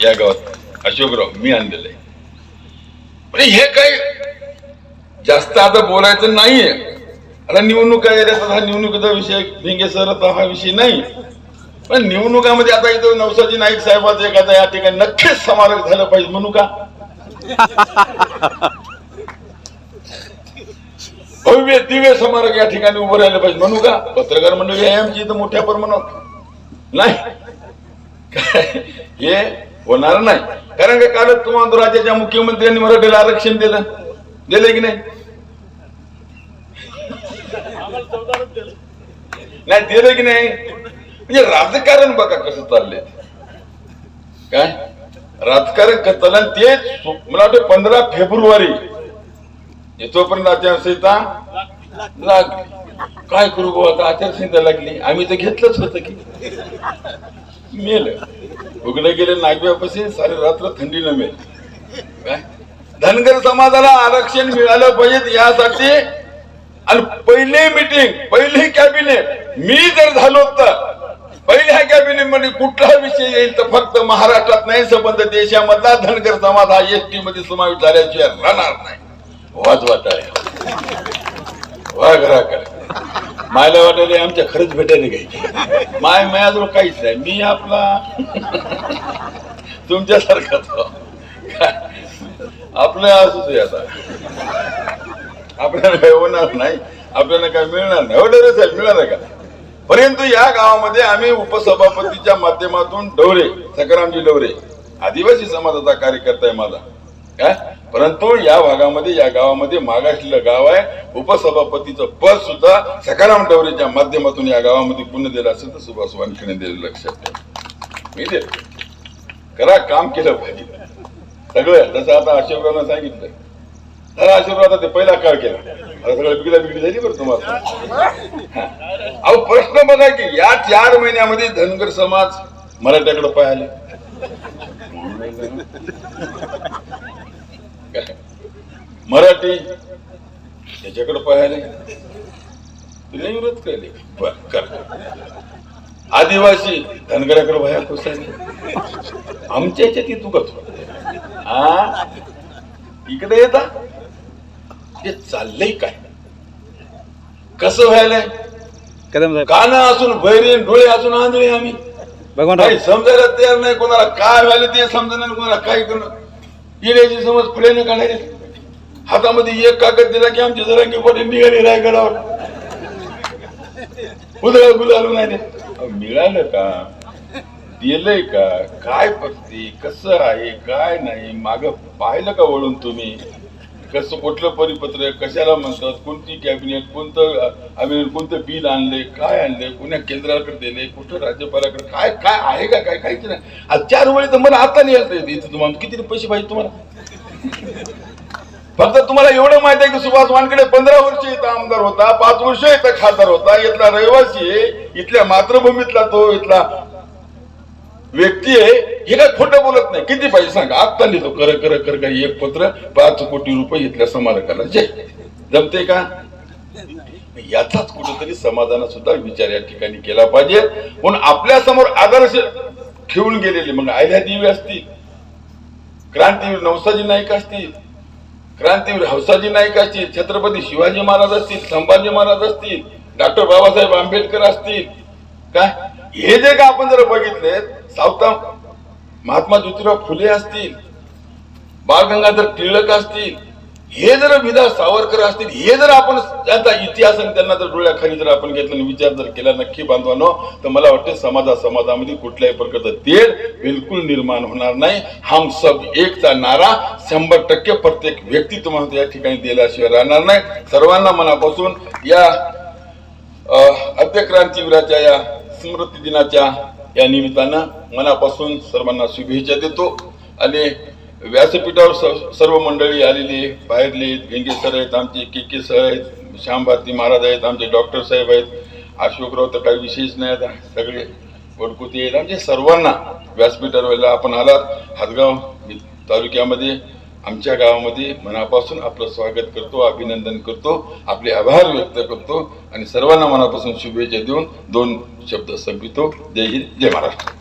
या गावात अशोकराव मी आणलेलं आहे. म्हणजे हे काही जास्त आता बोलायचं नाहीये. आता निवडणुका येतात हा निवडणुकीचा विषय भिंगे सर हा विषय नाही. पण निवडणुकामध्ये आता इथं नवसाजी नाईक साहेबाचं एखादा या ठिकाणी नक्कीच समारोह झालं पाहिजे म्हणू का? भव्य दिव्य समारंभ या ठिकाणी उभं राहिलं पाहिजे म्हणू का? पत्रकार मंडळी आमची इथं मोठ्या प्रमाणात नाही. काय? हे होणार नाही. कारण का कालच तुम्हाला राज्याच्या मुख्यमंत्र्यांनी मराठीला आरक्षण दिलं. दिलं की नाही? नाही दिलं की नाही? म्हणजे राजकारण बघा कसं चाललंय. काय? राजकारण कसं चाललं ते मला वाटतं पंधरा फेब्रुवारी येतोपर्यंत आचारसंहिता लागली काय करू गो आता? आचारसंहिता लागली. आम्ही तर घेतलंच होतं की. मेल. उघडं गेले नागव्यापासून सारे रात्र थंडीनं मेल. काय? धनगर समाजाला आरक्षण मिळालं पाहिजे यासाठी. आणि पहिली मिटिंग पहिली कॅबिनेट मी जर झालो तर पहिल्या कॅबिनेटमध्ये कुठला विषय येईल तर फक्त महाराष्ट्रात नाही संबंध देशामधला धनगर समाज हा एस टी मध्ये समावेश झाल्याशिवाय राहणार नाही. वाज आहे वा घराकडे मायला वाटायला आमच्या खरंच भेटायला घ्यायची. माय माझ्याजवळ काहीच नाही. मी आपला तुमच्यासारखाच आपलं असंच आता. आपल्याला काय होणार नाही. आपल्याला काय मिळणार नाही. ऑर्डर साहेब मिळालं का? परंतु या गावामध्ये आम्ही उपसभापतीच्या माध्यमातून डवरे सकारामजी डवरे आदिवासी समाजाचा कार्यकर्ता आहे माझा. परंतु या भागामध्ये या गावामध्ये मागासलेलं गाव आहे. उपसभापतीचं पद सुद्धा सकाराम डवरेच्या माध्यमातून या गावामध्ये पुन्हा दिलं असेल तर सुभाष वानखेने दिलं लक्षात ठेवा मी दे करा काम केलं पाहिजे. सगळं जसं आता अशोकरावनं सांगितलं. खरा आशीर्वाद ते पहिला काळ केला. आता सगळं बिगडा बिगडी झाली बरं तुम्हाला. अहो प्रश्न बघा की या चार महिन्यामध्ये धनगर समाज मराठ्याकडे पाहिले काय? मराठी त्याच्याकडे पाहिले तुला विरोध केले. कर. आदिवासी धनगराकडे भया खुशाली आमच्या याच्यात ती? चुकत हा इकडे येता ते चाललंय काय? कसं व्हायलंय? कदम कान असून बैरे डोळे असून आंधळे आम्ही. भगवान समजायला तयार नाही कोणाला. काय व्हायला ते समजणार नाही कोणाला. काय करणं? येण्याची समज पुढे काढायची. हातामध्ये एक कागद दिला की आमच्या जरांगी पोटे निघाले रायगडावर उदळ गुलालू नाही मिळालं का? दिलंय का? काय पत्ती कसं आहे? काय नाही? माग पाहिलं का वळून तुम्ही? कसं कुठलं परिपत्र कशाला म्हणतात? कोणती कॅबिनेट कोणतं आम्ही कोणतं बिल आणले काय आणले कोण्या केंद्राकडे दिले कुठं राज्यपालाकडे? काय काय आहे का? काय काहीच नाही. आज चार वेळी तर मला आता नाही येत. इथं तुम्हाला किती पैसे पाहिजे तुम्हाला? फक्त तुम्हाला एवढं माहिती आहे की सुभाष वानकडे पंधरा वर्ष इथं आमदार होता पाच वर्ष इथं खासदार होता. इथला रहिवासी आहे इथल्या मातृभूमीतला तो इथला व्यक्ती आहे. हे काय खोटं बोलत नाही. किती पाहिजे सांगा? आत्ता लिहितो. कर कर कर कर एक पत्र पाच कोटी रुपये इथल्या समारकाला. जे. जमते का? याचाच कुठेतरी समाधाना सुद्धा विचार या ठिकाणी केला पाहिजे. म्हणून आपल्यासमोर आदर्श ठेवून गेलेले. मग आयल्या देवी असतील क्रांतीवीर नवसाजी नाईक असतील क्रांतीवीर हौसाजी नाईक असतील छत्रपती शिवाजी महाराज असतील संभाजी महाराज असतील डॉक्टर बाबासाहेब आंबेडकर असतील काय? हे जे का आपण जर बघितले सावता महात्मा ज्योतिराव फुले असतील बाळ गंगाधर टिळक असतील हे जर विदा सावरकर असतील हे जर आपण त्यांचा इतिहास आणि त्यांना जर डोळ्याखाली जर आपण घेतला आणि विचार जर केला नक्की बांधवानो तर मला वाटतं समाजा समाजामध्ये कुठल्याही प्रकारचं तेढ बिलकुल निर्माण होणार नाही. हम सब एकचा नारा शंभर टक्के प्रत्येक व्यक्ती तुम्हाला या ठिकाणी दिल्याशिवाय राहणार नाही. सर्वांना मनापासून या क्रांतीवीराच्या या स्मृती दिनाच्या या निमित्तानं मनापासून सर्वांना शुभेच्छा देतो. आणि व्यासपीठावर स- सर्व मंडळी आलेली बाहेरले भेंगे सर आहेत आमचे के के सर आहेत श्याम भारती महाराज आहेत आमचे डॉक्टर साहेब आहेत अशोकराव तर काही विशेष नाही आता. सगळे वडकुती आहेत. आमचे सर्वांना व्यासपीठावर आपण आलात. हातगाव तालुक्यामध्ये आमच्या गावामध्ये मनापासून आपलं स्वागत करतो अभिनंदन करतो आपले आभार व्यक्त करतो आणि सर्वांना मनापासून शुभेच्छा देऊन दोन शब्द संपितो जय हिंद जय महाराष्ट्र.